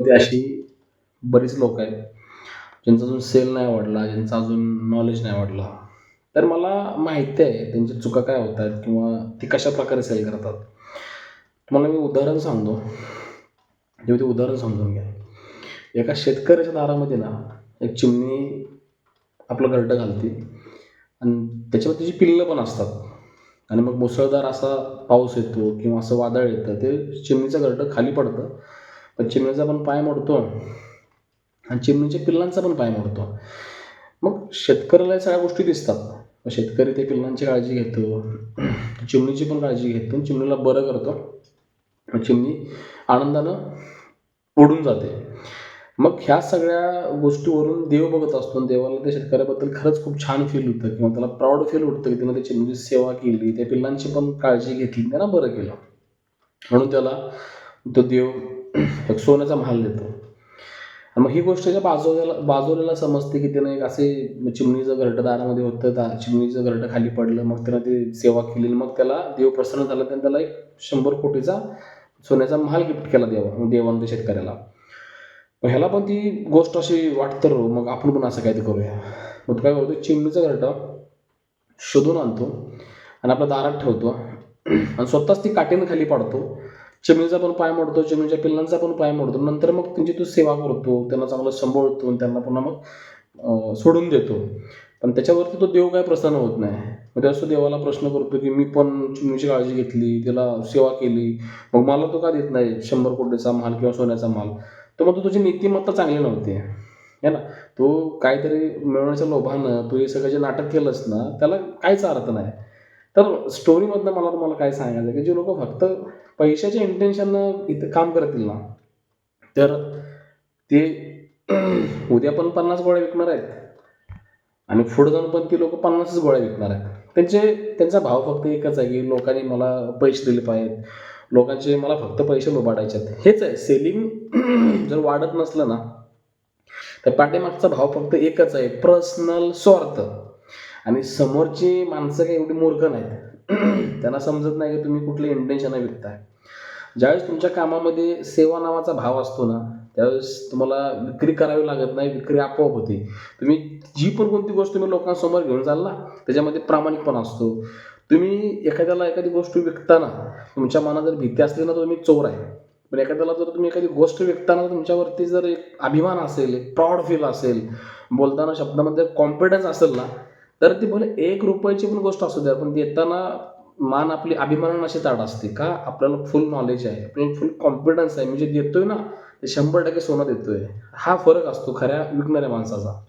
ते अशी बरीच लोक आहेत ज्यांचा अजून सेल नाही वाढला ज्यांचा अजून नॉलेज नाही वाढला. तर मला माहिती आहे त्यांच्या चुका काय होत आहेत किंवा ते कशा प्रकारे सेल करतात. तुम्हाला मी उदाहरण सांगतो. जेव्हा ते उदाहरण समजून घ्या. एका शेतकऱ्याच्या दारामध्ये ना एक चिमणी आपलं घरटं घालते. आणि त्याच्यावर त्याची पिल्लं पण असतात. आणि मग मुसळधार असा पाऊस येतो किंवा असं वादळ येतं ते चिमणीचं घरटं खाली पडतं. पण चिमणीचा पण पाय मोडतो. आणि चिमणीच्या पिल्लांचा पण पाय मोडतो. मग शेतकऱ्याला सगळ्या गोष्टी दिसतात. मग शेतकरी ते पिल्लांची काळजी घेतो. चिमणीची पण काळजी घेतो. आणि चिमणीला बरं करतो. चिमणी आनंदानं उडून जाते. मग ह्या सगळ्या गोष्टीवरून देव बघत असतो. आणि देवाला त्या शेतकऱ्याबद्दल खरंच खूप छान फील होतं. किंवा त्याला प्राऊड फील होतं की त्यानं त्या चिमणीची सेवा केली. त्या पिल्लांची पण काळजी घेतली. त्यांना बरं केलं. म्हणून त्याला तो देव एक सोन्याचा महाल देतो. आणि मग ही गोष्ट ज्या बाजूला बाजूला समजते की त्यानं एक असे चिमणीचं घरटं दारामध्ये होतं दा चिमणीचं घरटं खाली पडलं मग त्यानं ते सेवा केली मग त्याला देव प्रसन्न झाला त्यानं त्याला एक शंभर कोटीचा सोन्याचा महाल गिफ्ट केला देवा देवानं त्या शेतकऱ्याला. मग ह्याला पण ती गोष्ट अशी वाटतं रो मग आपण पण असं काहीतरी करूया. मग काय करतो चिमणीचं घरटं शोधून आणतो आणि आपल्या दारात ठेवतो. आणि स्वतःच ती काठीनं खाली पाडतो. चिमणीचा पण पाय मोडतो चिमणीच्या पिल्लांचा पण पाय मोडतो. नंतर मग त्यांची तो सेवा करतो त्यांना चांगलं सांभाळतो आणि त्यांना पुन्हा मग सोडून देतो. पण त्याच्यावरती तो देव काय प्रसन्न होत नाही. मग त्यावेळेस तो देवाला प्रश्न करतो की मी पण चिमणीची काळजी घेतली त्याला सेवा केली. मग मला तो का देत नाही? शंभर कोटीचा माल किंवा सोन्याचा माल. तर मग तो तुझी नीतिमत्ता चांगली नव्हती. है ना? तो काहीतरी मिळवण्याच्या लोभानं तू हे सगळं जे नाटक केलंस ना त्याला काहीच अर्थ नाही. तर स्टोरीमधनं मला तुम्हाला काय सांगायचं की जे लोक फक्त पैशाच्या इंटेन्शननं इथं काम करतील ना तर ते उद्या पण पन्नास गोळ्या विकणार आहेत आणि पुढे जाऊन पण ती लोक पन्नासच गोळ्या विकणार आहेत. त्यांचे त्यांचा भाव फक्त एकच आहे की लोकांनी मला पैसे दिले पाहिजेत लोकांचे मला फक्त पैसे लुबाडायचे आहेत. हेच आहे सेलिंग जर वाढत नसलं ना तर पाठीमागचा भाव फक्त एकच आहे पर्सनल स्वार्थ. आणि समोरची माणसं काही एवढी मूर्ख नाहीत. त्यांना समजत नाही की तुम्ही कुठले इंटेन्शन विकताय. ज्यावेळेस तुमच्या कामामध्ये सेवा नावाचा भाव असतो ना त्यावेळेस तुम्हाला विक्री करावी लागत नाही विक्री आपोआप होते. तुम्ही जी पण कोणती गोष्ट तुम्ही लोकांसमोर घेऊन जाल ना त्याच्यामध्ये प्रामाणिकपणा असतो. तुम्ही एखाद्याला एखादी गोष्ट विकताना तुमच्या मनात जर भीती असली ना तर तुम्ही चोर आहे. पण एखाद्याला जर तुम्ही एखादी गोष्ट विकताना तुमच्यावरती जर एक अभिमान असेल एक प्राऊड फील असेल बोलताना शब्दामध्ये कॉन्फिडन्स असेल ना तर ती भले एक रुपयाची पण गोष्ट असू द्या पण देताना मान आपली अभिमानानं अशी ताट असते का? आपल्याला फुल नॉलेज आहे आपल्याला फुल कॉन्फिडन्स आहे. म्हणजे देतोय ना ते शंभर टक्के सोनं देतोय. हा फरक असतो खऱ्या विकणाऱ्या माणसाचा.